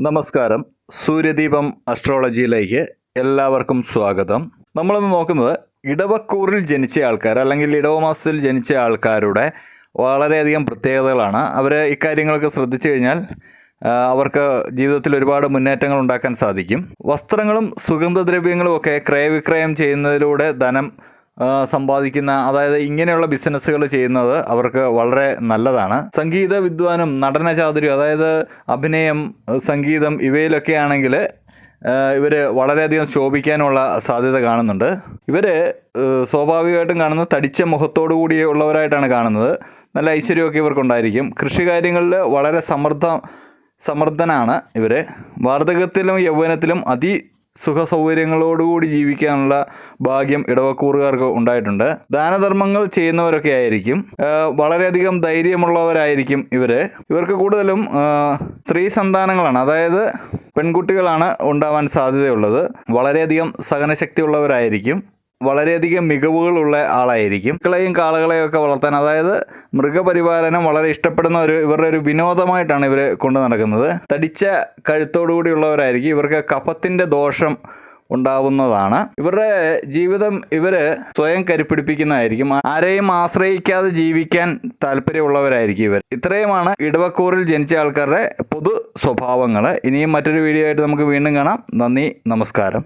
നമസ്കാരം. സൂര്യദീപം അസ്ട്രോളജിയിലേക്ക് എല്ലാവർക്കും സ്വാഗതം. നമ്മളിന്ന് നോക്കുന്നത് ഇടവക്കൂറിൽ ജനിച്ച ആൾക്കാർ അല്ലെങ്കിൽ ഇടവമാസത്തിൽ ജനിച്ച ആൾക്കാരുടെ വളരെയധികം പ്രത്യേകതകളാണ്. അവർ ഇക്കാര്യങ്ങളൊക്കെ ശ്രദ്ധിച്ചു കഴിഞ്ഞാൽ അവർക്ക് ജീവിതത്തിൽ ഒരുപാട് മുന്നേറ്റങ്ങൾ ഉണ്ടാക്കാൻ സാധിക്കും. വസ്ത്രങ്ങളും സുഗന്ധദ്രവ്യങ്ങളും ഒക്കെ ക്രയവിക്രയം ചെയ്യുന്നതിലൂടെ ധനം സമ്പാദിക്കുന്ന അതായത് ഇങ്ങനെയുള്ള ബിസിനസ്സുകൾ ചെയ്യുന്നത് അവർക്ക് വളരെ നല്ലതാണ്. സംഗീത വിദ്വാനും നടന ചാതുര്യം അതായത് അഭിനയം സംഗീതം ഇവയിലൊക്കെ ആണെങ്കിൽ ഇവർ വളരെയധികം ശോഭിക്കാനുള്ള സാധ്യത കാണുന്നുണ്ട്. ഇവർ സ്വാഭാവികമായിട്ടും കാണുന്ന തടിച്ച മുഖത്തോടു കൂടി ഉള്ളവരായിട്ടാണ് കാണുന്നത്. നല്ല ഐശ്വര്യമൊക്കെ ഇവർക്കുണ്ടായിരിക്കും. കൃഷി കാര്യങ്ങളിൽ വളരെ സമൃദ്ധ സമർത്ഥനാണ് ഇവർ വാർദ്ധക്യത്തിലും യൗവനത്തിലും അതി സുഖ സൗകര്യങ്ങളോടുകൂടി ജീവിക്കാനുള്ള ഭാഗ്യം ഇടവക്കൂറുകാർക്ക് ഉണ്ടായിട്ടുണ്ട്. ദാനധർമ്മങ്ങൾ ചെയ്യുന്നവരൊക്കെ ആയിരിക്കും. വളരെയധികം ധൈര്യമുള്ളവരായിരിക്കും ഇവർ. ഇവർക്ക് കൂടുതലും സ്ത്രീ സന്താനങ്ങളാണ്. അതായത് പെൺകുട്ടികളാണ് ഉണ്ടാവാൻ സാധ്യതയുള്ളത്. വളരെയധികം സഹനശക്തി ഉള്ളവരായിരിക്കും വളരെയധികം മികവുകളുള്ള ആളായിരിക്കും. മക്കളെയും കാളകളെയും ഒക്കെ വളർത്താൻ അതായത് മൃഗപരിപാലനം വളരെ ഇഷ്ടപ്പെടുന്ന ഒരു ഇവരുടെ ഒരു വിനോദമായിട്ടാണ് ഇവർ കൊണ്ടു നടക്കുന്നത്. തടിച്ച കഴുത്തോടുകൂടിയുള്ളവരായിരിക്കും. ഇവർക്ക് കഫത്തിന്റെ ദോഷം ഉണ്ടാവുന്നതാണ്. ഇവരുടെ ജീവിതം ഇവർ സ്വയം കരുപ്പിടിപ്പിക്കുന്നതായിരിക്കും. ആരെയും ആശ്രയിക്കാതെ ജീവിക്കാൻ താല്പര്യമുള്ളവരായിരിക്കും ഇവർ ഇത്രയുമാണ് ഇടവക്കൂറിൽ ജനിച്ച ആൾക്കാരുടെ പൊതു സ്വഭാവങ്ങൾ ഇനിയും മറ്റൊരു വീഡിയോ ആയിട്ട് നമുക്ക് വീണ്ടും കാണാം. നന്ദി നമസ്കാരം.